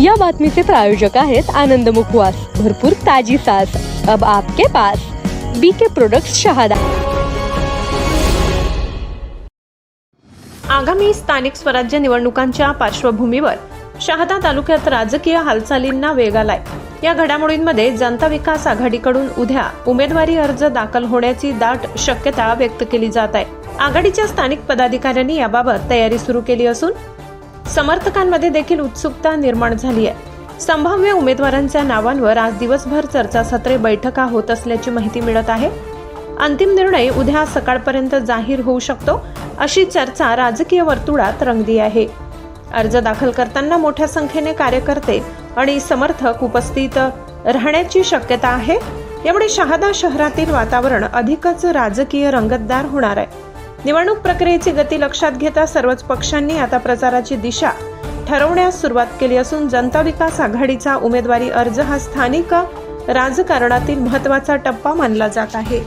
या बातमीचे प्रायोजक आहेत आनंद मुखवास. भरपूर ताजी सास अब आपके पास बी के प्रोडक्ट शहादा. आगामी स्थानिक स्वराज्य निवडणुकांच्या पार्श्वभूमीवर शहादा तालुक्यात राजकीय हालचालींना वेग आलाय. या घडामोडींमध्ये जनता विकास आघाडीकडून उद्या उमेदवारी अर्ज दाखल होण्याची दाट शक्यता व्यक्त केली जात आहे. आघाडीच्या स्थानिक पदाधिकाऱ्यांनी याबाबत तयारी सुरू केली असून समर्थकांमध्ये देखील उत्सुकता निर्माण झाली आहे. संभाव्य उमेदवारांच्या नावांवर आज दिवसभर चर्चासत्रे बैठका होत असल्याची माहिती मिळत आहे. अंतिम निर्णय उद्या सकाळपर्यंत जाहीर होऊ शकतो अशी चर्चा राजकीय वर्तुळात रंगली आहे. अर्ज दाखल करताना मोठ्या संख्येने कार्यकर्ते आणि समर्थक उपस्थित राहण्याची शक्यता आहे. यामुळे शहादा शहरातील वातावरण अधिकच राजकीय रंगतदार होणार आहे. निवडणूक प्रक्रियेची गती लक्षात घेता सर्वच पक्षांनी आता प्रचाराची दिशा ठरवण्यास सुरुवात केली असून जनता विकास आघाडीचा उमेदवारी अर्ज हा स्थानिक राजकारणातील महत्त्वाचा टप्पा मानला जात आहे.